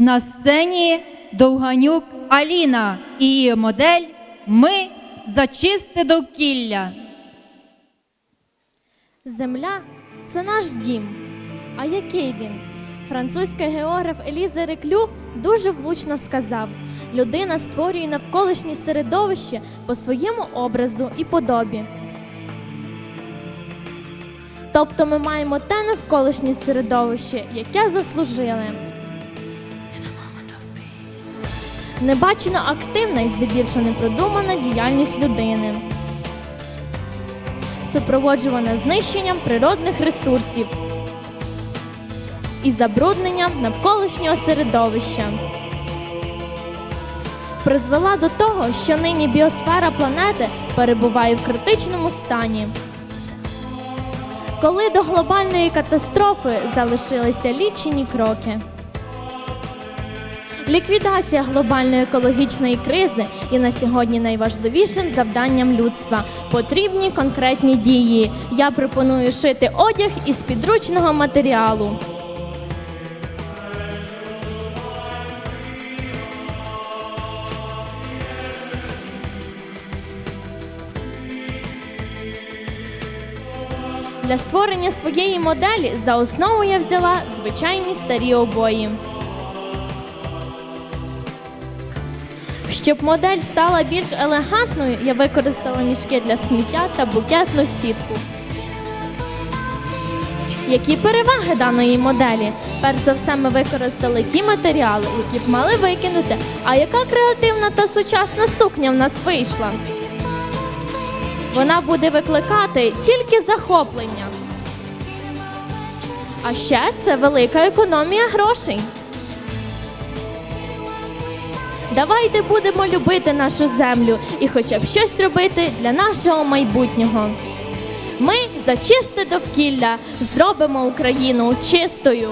На сцені Довганюк Аліна і її модель Ми за чисте довкілля. Земля це наш дім. А який він? Французький географ Елізе Реклю дуже влучно сказав: людина створює навколишнє середовище по своєму образу і подобі. Тобто ми маємо те навколишнє середовище, яке заслужили. Небачено активна і здебільшого непродумана діяльність людини супроводжувана знищенням природних ресурсів і забрудненням навколишнього середовища. Призвела до того, що нині біосфера планети перебуває в критичному стані. Коли до глобальної катастрофи залишилися лічені кроки. Ліквідація глобальної екологічної кризи є на сьогодні найважливішим завданням людства. Потрібні конкретні дії. Я пропоную шити одяг із підручного матеріалу. Для створення своєї моделі за основу я взяла звичайні старі обої. Щоб модель стала більш елегантною, я використала мішки для сміття та букетну сітку. Які переваги даної моделі? Перш за все, ми використали ті матеріали, які б мали викинути. А яка креативна та сучасна сукня в нас вийшла? Вона буде викликати тільки захоплення. А ще це велика економія грошей. Давайте будемо любити нашу землю і хоча б щось робити для нашого майбутнього. Ми за чисте довкілля зробимо Україну чистою.